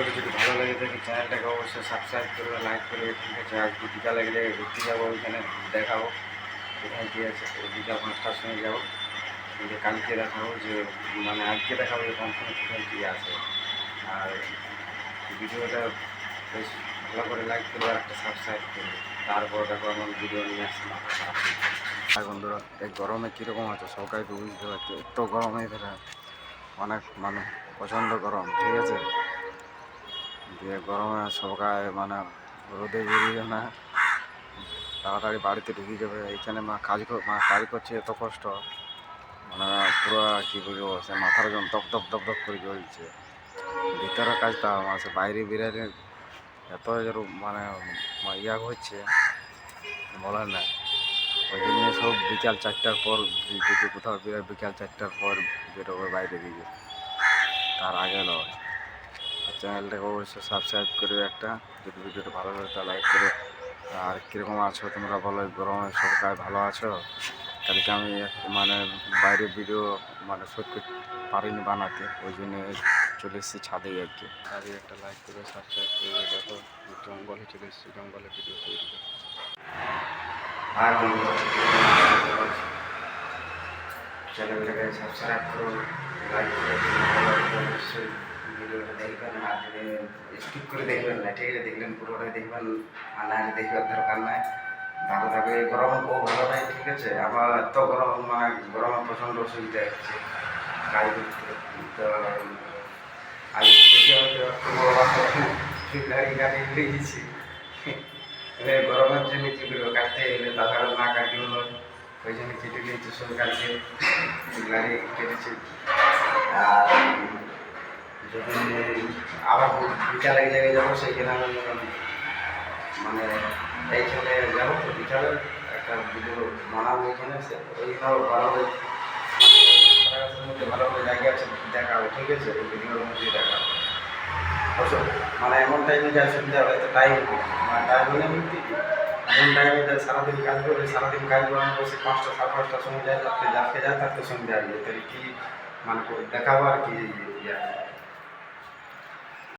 ভিডিওটি যদি ভালো লেগে থাকে, চ্যানেলটাকে অবশ্যই সাবস্ক্রাইব করবে লাইক করবে, ঠিক আছে? আজকে বিকালে গেলে ঘুরতে যাব ওইখানে দেখাবো। কোথায় কী আছে বিকাল পাঁচটার সময় যাব। কিন্তু কালকে দেখাবো যে মানে আজকে দেখাবো যে সময় কোথায় কী আছে। আর ভিডিওটা বেশ ভালো করে লাইক করবে আর একটা সাবস্ক্রাইব করবে। তারপর দেখো আমার ভিডিও নিয়ে আসছে আর বন্ধুরা, এই গরমে কীরকম আছে সবাই তো বুঝতে পারছি, এত গরমে ফেলে অনেক মানে প্রচণ্ড গরম, ঠিক আছে? দিয়ে গরমে সবাই মানে রোদে বেরিয়ে না। তাড়াতাড়ি বাড়িতে ঢুকে যাবে এইখানে মা কাজ মা কাজ করছে, এত কষ্ট। মানে পুরো কী বলব, সে মাথার একদম দপ দপ দপ দপ করে জ্বলছে। ভিতরের কাজটা আমার সে বাইরে বেরোলে এত মানে ইয়া হচ্ছে বলার না। ওই জন্য সব বিকাল চারটার পর যদি কোথাও বিকাল চারটার পর বেরোবে বাইরে দিকে তার আগে নয় চ্যানেলটাকে অবশ্যই সাবস্ক্রাইব করবে একটা। যদি ভিডিওটা ভালো লাগে তা লাইক করে আর কীরকম আছো তোমরা বলো, এই গরমে সবাই ভালো আছো? কালকে আমি মানে বাইরে ভিডিও মানে সত্যি পারিনি বানাতে, ওই জন্য চলে এসেছি ছাদেই আর কি। আর একটা লাইক করে সাবস্ক্রাইব করে দেখো জঙ্গলে চলে এসেছি, জঙ্গলে ভিডিও তৈরি করে আর চ্যানেলটাকে সাবস্ক্রাইব করুন লাইক করে দেখবেন আর স্কিপ করে দেখবেন না ঠিক আছে দেখলেন, পুরোটাই দেখবেন আর না দেখবার দরকার নাই। ভালো থাকবে গরম খুব ভালো নাই, ঠিক আছে। আবার এত গরম মানে গরমে প্রচণ্ড অসুবিধা হচ্ছে কাজ করতে তো আজ থেকে হয়তো গাড়ি গাড়ি উঠে গেছি গরমের জন্য কী করব কাটতে এলে তাছাড়া না কাটলেও নয়। ওই জন্য কেটে নিয়েছি সরকারকে গাড়ি কেটেছি। আর যদি আবার বিকালে জায়গায় যাব, সেইখানে আমি মানে এইখানে যাব তো বিকালে, একটা ভিডিও বানাবো ওইখানে সে ওইখানেও ভালোভাবে মধ্যে ভালোভাবে জায়গা আছে, দেখা হবে, ঠিক আছে, ওই ভিডিওর মধ্যে দেখা হবে। মানে এমন টাইমে যা সুবিধা হবে তো টাইম মানে টাইম হলে এমন টাইমে যা সারাদিন কাজ করবে সারাদিন কাজ করে, আমি বসে পাঁচটা, সাড়ে পাঁচটার সময় যায় তারপরে যাকে যায় তাকে সন্ধ্যা আসবে তাহলে কি মানে দেখাবো আর কি ইয়ে?